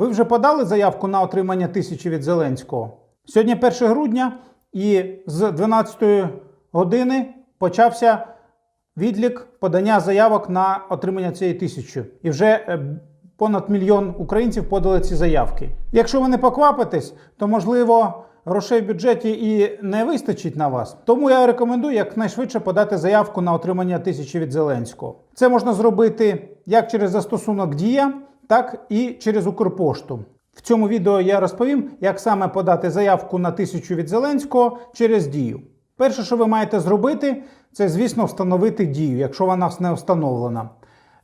Ви вже подали заявку на отримання тисячі від Зеленського? Сьогодні 1 грудня, і з 12 години почався відлік подання заявок на отримання цієї тисячі. І вже е, понад мільйон українців подали ці заявки. Якщо ви не поквапитесь, то можливо грошей в бюджеті і не вистачить на вас. Тому я рекомендую якнайшвидше подати заявку на отримання тисячі від Зеленського. Це можна зробити як через застосунок Дія, так і через Укрпошту. В цьому відео я розповім, як саме подати заявку на тисячу від Зеленського через Дію. Перше, що ви маєте зробити, це, звісно, встановити дію, якщо вона не встановлена.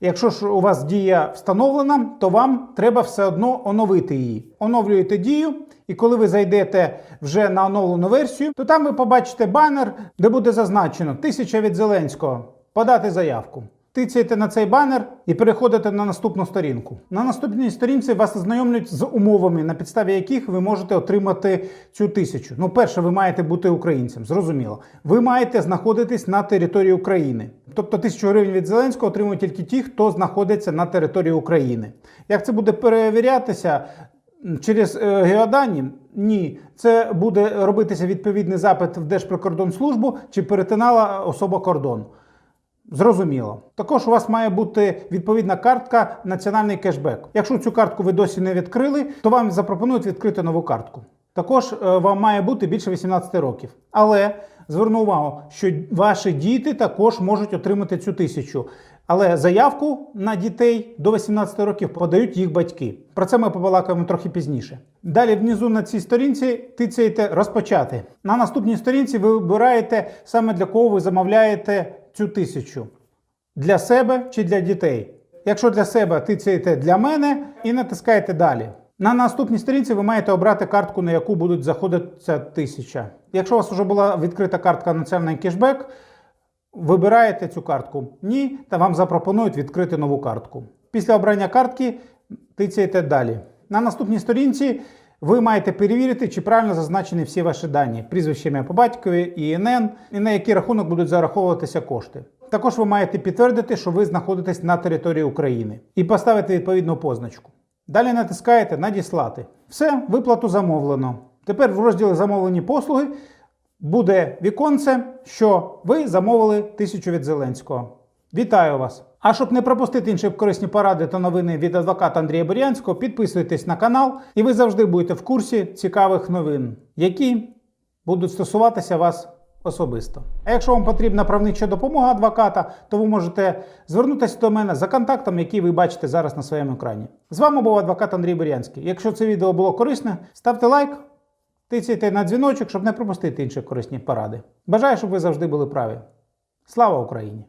Якщо ж у вас дія встановлена, то вам треба все одно оновити її. Оновлюєте дію, і коли ви зайдете вже на оновлену версію, то там ви побачите банер, де буде зазначено тисяча від Зеленського. Подати заявку. Тицяєте на цей банер і переходите на наступну сторінку. На наступній сторінці вас ознайомлюють з умовами, на підставі яких ви можете отримати цю тисячу. Ну, перше, ви маєте бути українцем, зрозуміло. Ви маєте знаходитись на території України. Тобто тисячу гривень від Зеленського отримують тільки ті, хто знаходиться на території України. Як це буде перевірятися? Через е, геодані? Ні, це буде робитися відповідний запит в Держприкордонслужбу чи перетинала особа кордон. Зрозуміло. Також у вас має бути відповідна картка Національний кешбек. Якщо цю картку ви досі не відкрили, то вам запропонують відкрити нову картку. Також е, вам має бути більше 18 років. Але зверну увагу, що ваші діти також можуть отримати цю тисячу. Але заявку на дітей до 18 років подають їх батьки. Про це ми побалакаємо трохи пізніше. Далі внизу на цій сторінці тицяєте розпочати. На наступній сторінці ви вибираєте саме для кого ви замовляєте цю тисячу для себе чи для дітей. Якщо для себе тицяєте для мене і натискаєте далі. На наступній сторінці ви маєте обрати картку, на яку будуть заходити ця тисяча. Якщо у вас вже була відкрита картка Національний кешбек, вибираєте цю картку. Ні, та вам запропонують відкрити нову картку. Після обрання картки тицяєте далі. На наступній сторінці ви маєте перевірити, чи правильно зазначені всі ваші дані: прізвище ім'я по батькові, ІНН, і на який рахунок будуть зараховуватися кошти. Також ви маєте підтвердити, що ви знаходитесь на території України і поставити відповідну позначку. Далі натискаєте Надіслати. Все, виплату замовлено. Тепер в розділі Замовлені послуги буде віконце, що ви замовили тисячу від Зеленського. Вітаю вас! А щоб не пропустити інші корисні поради та новини від адвоката Андрія Бурянського, підписуйтесь на канал, і ви завжди будете в курсі цікавих новин, які будуть стосуватися вас особисто. А якщо вам потрібна правнича допомога адвоката, то ви можете звернутися до мене за контактом, який ви бачите зараз на своєму екрані. З вами був адвокат Андрій Бурянський. Якщо це відео було корисне, ставте лайк, тицяйте на дзвіночок, щоб не пропустити інші корисні поради. Бажаю, щоб ви завжди були праві. Слава Україні!